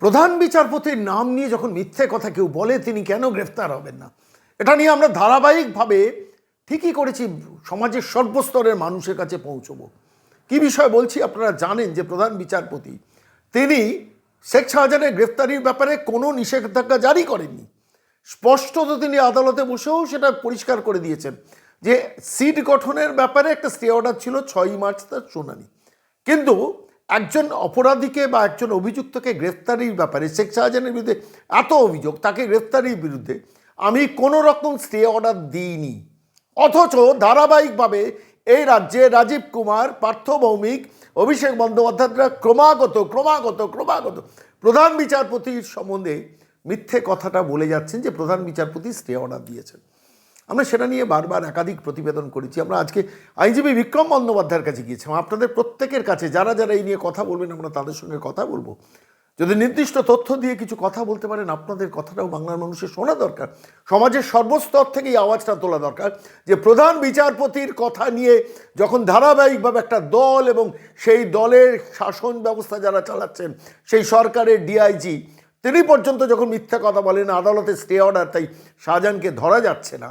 প্রধান বিচারপতির নাম নিয়ে যখন মিথ্যে কথা কেউ বলে, তিনি কেন গ্রেফতার হবেন না? এটা নিয়ে আমরা ধারাবাহিকভাবে ঠিকই করেছি, সমাজের সর্বস্তরের মানুষের কাছে পৌঁছবো। কি বিষয় বলছি আপনারা জানেন যে প্রধান বিচারপতি, তিনি শেখ শাহজাহানের গ্রেফতারির ব্যাপারে কোনো নিষেধাজ্ঞা জারি করেননি। স্পষ্টত তিনি আদালতে বসেও সেটা পরিষ্কার করে দিয়েছেন যে সিট গঠনের ব্যাপারে একটা স্টে অর্ডার ছিল ছয়ই মার্চ তার শুনানি। কিন্তু একজন অপরাধীকে বা একজন অভিযুক্তকে গ্রেফতারির ব্যাপারে শেখ শাহজাহানের বিরুদ্ধে এত অভিযোগ, তাকে গ্রেফতারির বিরুদ্ধে আমি কোনো রকম স্টে অর্ডার দিইনি। অথচ ধারাবাহিকভাবে এই রাজ্যে রাজীব কুমার, পার্থ ভৌমিক, অভিষেক বন্দ্যোপাধ্যায়রা ক্রমাগত ক্রমাগত ক্রমাগত প্রধান বিচারপতির সম্বন্ধে মিথ্যে কথাটা বলে যাচ্ছেন যে প্রধান বিচারপতি স্টে অর্ডার দিয়েছেন। আমরা সেটা নিয়ে বারবার একাধিক প্রতিবেদন করেছি। আমরা আজকে আইনজীবী বিক্রম বন্দ্যোপাধ্যায়ের কাছে গিয়েছিলাম। আপনাদের প্রত্যেকের কাছে যারা যারা এই নিয়ে কথা বলবেন, আমরা তাদের সঙ্গে কথা বলব। যদি নির্দিষ্ট তথ্য দিয়ে কিছু কথা বলতে পারেন, আপনাদের কথাটাও বাংলার মানুষের শোনা দরকার। সমাজের সর্বস্তর থেকে এই আওয়াজটা তোলা দরকার যে প্রধান বিচারপতির কথা নিয়ে যখন ধারাবাহিকভাবে একটা দল এবং সেই দলের শাসন ব্যবস্থা যারা চালাচ্ছেন, সেই সরকারের ডিআইজি তিনি পর্যন্ত যখন মিথ্যা কথা বলেন, আদালতে স্টে অর্ডার তাই শাহজাহানকে ধরা যাচ্ছে না।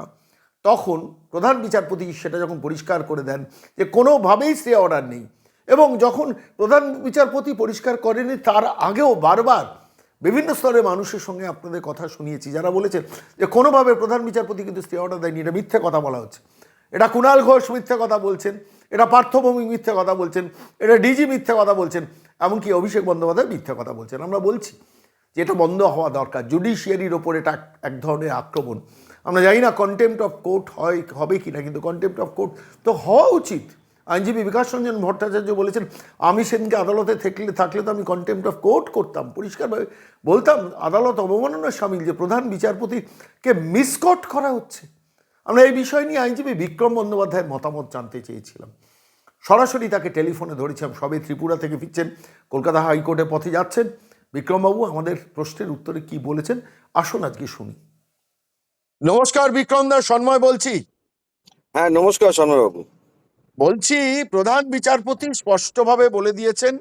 তখন প্রধান বিচারপতি সেটা যখন পরিষ্কার করে দেন যে কোনোভাবেই স্টে অর্ডার নেই। এবং যখন প্রধান বিচারপতি পরিষ্কার করেনি তার আগেও বারবার বিভিন্ন স্তরের মানুষের সঙ্গে আপনাদের কথা শুনিয়েছি, যারা বলেছেন যে কোনোভাবে প্রধান বিচারপতি কিন্তু স্টে অর্ডার দেয়নি। এটা মিথ্যে কথা বলা হচ্ছে। এটা কুণাল ঘোষ মিথ্যে কথা বলছেন, এটা পার্থভৌমিক মিথ্যে কথা বলছেন, এটা ডিজি মিথ্যে কথা বলছেন, এমনকি অভিষেক বন্দ্যোপাধ্যায় মিথ্যে কথা বলছেন। আমরা বলছি যে এটা বন্ধ হওয়া দরকার। জুডিশিয়ারির ওপর এটা এক- ধরনের আক্রমণ। আমরা জানি না কন্টেম্পট অফ কোর্ট হয়, হবে কি না, কিন্তু কন্টেম্পট অফ কোর্ট তো হওয়া উচিত। আইনজীবী বিকাশ রঞ্জন ভট্টাচার্য বলেছেন, আমি সেদিনকে আদালতে থাকলে থাকলে তো আমি কন্টেম্পট অফ কোর্ট করতাম। পরিষ্কারভাবে বলতাম, আদালত অবমাননার সামিল, যে প্রধান বিচারপতিকে মিসকোট করা হচ্ছে। আমরা এই বিষয় নিয়ে আইনজীবী বিক্রম বন্দ্যোপাধ্যায়ের মতামত জানতে চেয়েছিলাম। সরাসরি তাকে টেলিফোনে ধরেছিলাম, সবে ত্রিপুরা থেকে ফিরছেন, কলকাতা হাইকোর্টের পথে যাচ্ছেন। বিক্রমবাবু আমাদের প্রশ্নের উত্তরে কি বলেছেন? আসুন আজকে শুনি। নমস্কার বিক্রম দা সন্ময় বলছি। হ্যাঁ নমস্কার শর্মাবাবু বলছি প্রধান বিচারপতি স্পষ্টভাবে বলে দিয়েছেন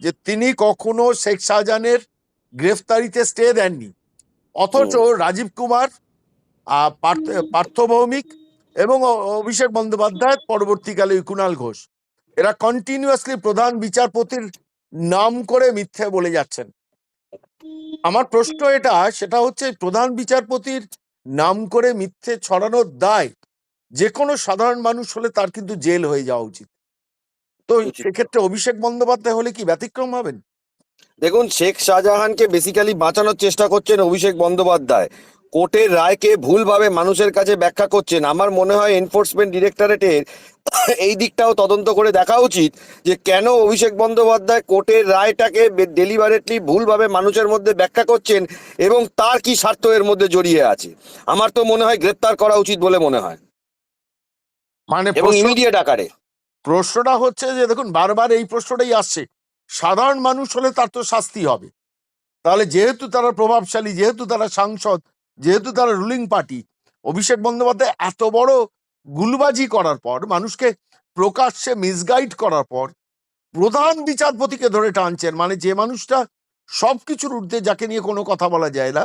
যে তিনি কখনো শেখ শাহজাহানের গ্রেফতারিতে স্টে দেননি। অথচ রাজীব কুমার পার্থ ভৌমিক এবং অভিষেক বন্দ্যোপাধ্যায় পরবর্তীকালে কুণাল ঘোষ। এরা কন্টিনিউয়াসলি প্রধান বিচারপতির নাম করে মিথ্যে বলে যাচ্ছেন। আমার প্রশ্ন এটা সেটা হচ্ছে প্রধান বিচারপতির নাম করে মিথ্যে ছড়ানোর দায় যে কোনো সাধারণ মানুষ হলে তার কিন্তু জেল হয়ে যাওয়া উচিত। তো সেক্ষেত্রে অভিষেক বন্দ্যোপাধ্যায় হলে কি ব্যতিক্রম হবেন? দেখুন শেখ শাহজাহানকে বেসিক্যালি বাঁচানোর চেষ্টা করছেন অভিষেক বন্দ্যোপাধ্যায়। কোর্টের রায়কে ভুলভাবে মানুষের কাছে ব্যাখ্যা করছেন। আমার মনে হয় এনফোর্সমেন্ট ডিরেক্টরেটের এই দিকটাও তদন্ত করে দেখা উচিত যে কেন অভিষেক বন্দ্যোপাধ্যায় কোর্টের রায়টাকে ডেলিভারেটলি ভুলভাবে মানুষের মধ্যে ব্যাখ্যা করছেন এবং তার কি স্বার্থ এর মধ্যে জড়িয়ে আছে। আমার তো মনে হয় গ্রেপ্তার করা উচিত বলে মনে হয়। মানে এবং ইমিডিয়েট আকারে। প্রশ্নটা হচ্ছে যে দেখুন বারবার এই প্রশ্নটাই আসছে। সাধারণ মানুষ হলে তার তো শাস্তি হবে। তাহলে যেহেতু তারা প্রভাবশালী যেহেতু তারা সাংসদ যেহেতু তারা রুলিং পার্টি অভিষেক বন্দ্যোপাধ্যায় এত বড় গুলবাজি করার পর, মানুষকে প্রকাশ্যে মিসগাইড করার পর, প্রধান বিচারপতিকে ধরে টানছেন মানে যে মানুষটা সব কিছুর ঊর্ধ্বে যাকে নিয়ে কোনো কথা বলা যায় না,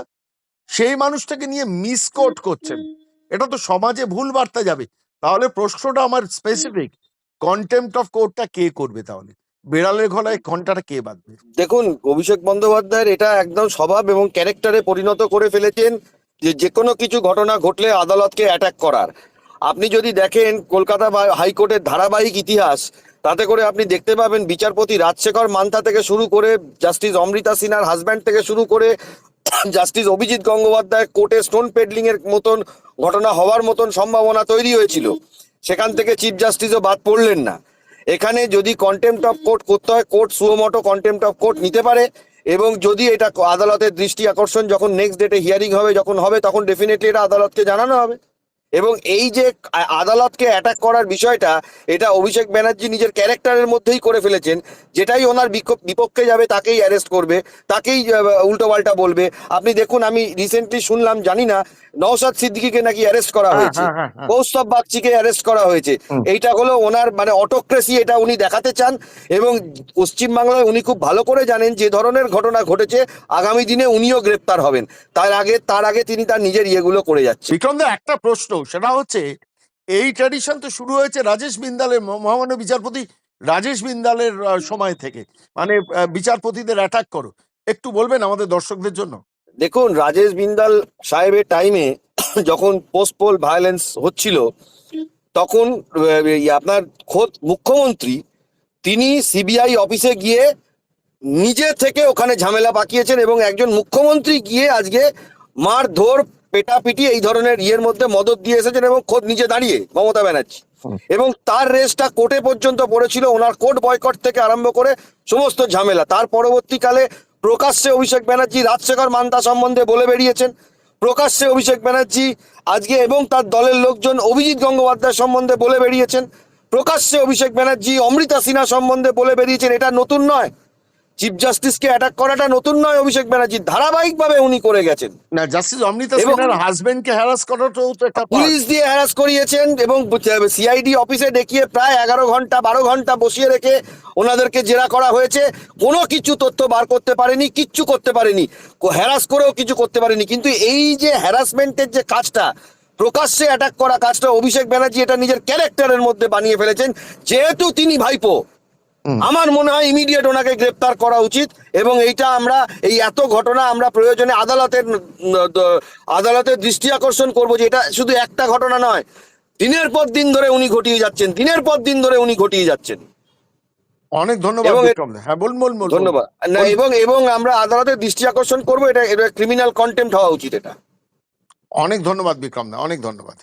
সেই মানুষটাকে নিয়ে মিসকোট করছেন। এটা তো সমাজে ভুল বার্তা যাবে। তাহলে প্রশ্নটা আমার স্পেসিফিক কন্টেম্পট অফ কোর্টটা কে করবে তাহলে? বেড়ালের গলায় ঘন্টাটা কে বাঁধবে? দেখুন, অভিষেক বন্দ্যোপাধ্যায়ের এটা একদম স্বভাব এবং ক্যারেক্টারে পরিণত করে ফেলেছেন যে যে কোনো কিছু ঘটনা ঘটলে আদালতকে অ্যাটাক করার। আপনি যদি দেখেন কলকাতা বা হাইকোর্টের ধারাবাহিক ইতিহাস, তাতে করে আপনি দেখতে পাবেন বিচারপতি রাজশেখর মান্থা থেকে শুরু করে জাস্টিস অমৃতা সিনহার হাজব্যান্ড থেকে শুরু করে জাস্টিস অভিজিৎ গঙ্গোপাধ্যায় কোর্টে স্টোন পেডলিং এর মতন ঘটনা হওয়ার মতন সম্ভাবনা তৈরি হয়েছিল। সেখান থেকে চিফ জাস্টিসও বাদ পড়লেন না। এখানে যদি কন্টেম্পট অফ কোর্ট করতে হয় court suo motu contempt of court নিতে পারে। এবং যদি এটা আদালতের দৃষ্টি আকর্ষণ, যখন নেক্সট ডেটে হিয়ারিং হবে, যখন হবে, তখন ডেফিনেটলি এটা আদালতকে জানানো হবে। এবং এই যে আদালতকে অ্যাটাক করার বিষয়টা এটা অভিষেক ব্যানার্জি নিজের ক্যারেক্টারের মধ্যেই করে ফেলেছেন যেটাই ওনার বিপক্ষে যাবে তাকেই অ্যারেস্ট করবে তাকেই উল্টো পাল্টা বলবে। আপনি দেখুন আমি রিসেন্টলি শুনলাম জানি না নওশাদ সিদ্দিকিকে নাকি অ্যারেস্ট করা হ্যাঁ, হয়েছে। হ্যাঁ, হ্যাঁ, হ্যাঁ। কৌস্তব বাগচিকে অ্যারেস্ট করা হয়েছে। এইটা হলো ওনার মানে অটোক্রেসি এটা উনি দেখাতে চান এবং পশ্চিমবাংলায় উনি খুব ভালো করে জানেন যে ধরনের ঘটনা ঘটেছে আগামী দিনে উনিও গ্রেপ্তার হবেন। তার আগে তার আগে তিনি তার নিজের ইয়েগুলো করে যাচ্ছে বিক্রমদা একটা প্রশ্ন। সেটা হচ্ছে, এই ট্র্যাডিশন তো শুরু হয়েছে রাজেশ বিন্দালের মহামান্য বিচারপতি রাজেশ বিন্দালের সময় থেকে। মানে বিচারপতিদের অ্যাটাক করো। একটু বলবেন আমাদের দর্শকদের জন্য? দেখুন, রাজেশ বিন্দাল সাহেবের টাইমে যখন পোস্ট পোল ভায়োলেন্স হচ্ছিল, তখন আপনার খোদ মুখ্যমন্ত্রী, তিনি সিবিআই অফিসে গিয়ে নিজে থেকে ওখানে ঝামেলা পাকিয়েছেন এবং একজন মুখ্যমন্ত্রী গিয়ে আজকে মার ধর পেটাপিটি এই ধরনের ইয়ের মধ্যে মদত দিয়ে এসেছেন এবং খোদ নিজে দাঁড়িয়ে মমতা ব্যানার্জি। এবং তার রেসটা কোর্টে পর্যন্ত পড়েছিল, ওনার কোর্ট বয়কট থেকে আরম্ভ করে সমস্ত ঝামেলা। তার পরবর্তীকালে প্রকাশ্যে অভিষেক ব্যানার্জি, রাজশেখর মান্তা সম্বন্ধে বলে বেরিয়েছেন। প্রকাশ্যে অভিষেক ব্যানার্জি আজকে এবং তার দলের লোকজন অভিজিৎ গঙ্গোপাধ্যায় সম্বন্ধে বলে বেরিয়েছেন। প্রকাশ্যে অভিষেক ব্যানার্জি, অমৃতা সিনহা সম্বন্ধে বলে বেরিয়েছেন। এটা নতুন নয় চিফ জাস্টিসকে অ্যাটাক করাটা নতুন নয় অভিষেক ব্যানার্জি। ধারাবাহিকভাবে উনি করে গেছেন। না জাস্টিস অমৃতা সিনহার হাজবেন্ডকে হ্যারাস করাটাও তো একটা পুলিশ দিয়ে হ্যারাস করিয়েছেন এবং সিআইডি অফিসে ডেকিয়ে প্রায় এগারো ঘণ্টা বারো ঘণ্টা বসিয়ে রেখে ওনাদেরকে জেরা করা হয়েছে। কোনো কিছু তথ্য বার করতে পারেনি কিচ্ছু করতে পারেনি। হ্যারাস করেও কিছু করতে পারেনি। কিন্তু এই যে হ্যারাসমেন্টের যে কাজটা প্রকাশ্যে অ্যাটাক করা কাজটা অভিষেক ব্যানার্জি এটা নিজের ক্যারেক্টারের মধ্যে বানিয়ে ফেলেছেন। যেহেতু তিনি ভাইপো আমার মনে হয় ইমিডিয়েট ওনাকে গ্রেপ্তার করা উচিত এবং এইটা আমরা এই এত ঘটনা আমরা প্রয়োজনে আদালতের আদালতের দৃষ্টি আকর্ষণ করব যে এটা শুধু একটা ঘটনা নয়। দিনের পর দিন ধরে উনি ঘটিয়ে যাচ্ছেন দিনের পর দিন ধরে উনি ঘটিয়ে যাচ্ছেন। অনেক ধন্যবাদ। হ্যাঁ বলুন বলুন বলুন। ধন্যবাদ। না এবং এবং আমরা আদালতের দৃষ্টি আকর্ষণ করব এটা এটা ক্রিমিনাল কন্টেম্প হওয়া উচিত এটা। অনেক ধন্যবাদ বিক্রম দা অনেক ধন্যবাদ।